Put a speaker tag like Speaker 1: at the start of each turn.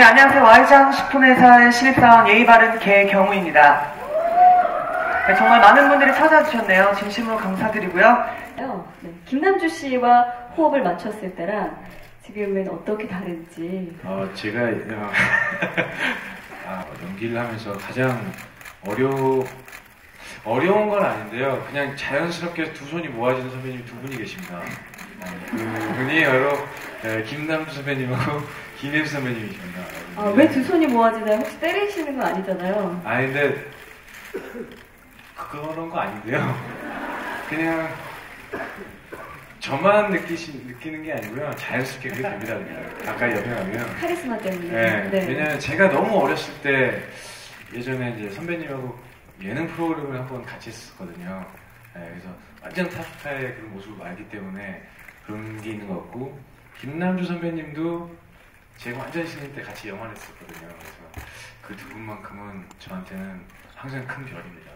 Speaker 1: 네, 안녕하세요. Y장 식품회사의 신입사원 예의 바른 개경우입니다. 네, 정말 많은 분들이 찾아주셨네요. 진심으로 감사드리고요.
Speaker 2: 네, 김남주 씨와 호흡을 맞췄을 때랑 지금은 어떻게 다른지.
Speaker 3: 어, 제가 어, 아, 연기를 하면서 가장 어려 어려운 건 아닌데요. 그냥 자연스럽게 두 손이 모아지는 선배님이 두 분이 계십니다. 어, 그 분이 바로 에, 김남주 선배님하고 김혜수 선배님이십니다.
Speaker 2: 아, 왜 두 손이 모아지나요? 혹시 때리시는 건 아니잖아요.
Speaker 3: 아 근데 그런 거 아닌데요. 그냥 저만 느끼시, 느끼는 게 아니고요. 자연스럽게 그게 됩니다. 그냥. 가까이 옆에 가면.
Speaker 2: 카리스마 때문에.
Speaker 3: 네. 왜냐면 제가 너무 어렸을 때 예전에 이제 선배님하고 예능 프로그램을 한 번 같이 했었거든요. 네, 그래서 완전 탑스타의 그런 모습을 알기 때문에 그런 게 있는 것 같고 김남주 선배님도 제가 완전 신인 때 같이 영화를 했었거든요. 그래서 그 두 분만큼은 저한테는 항상 큰 별입니다.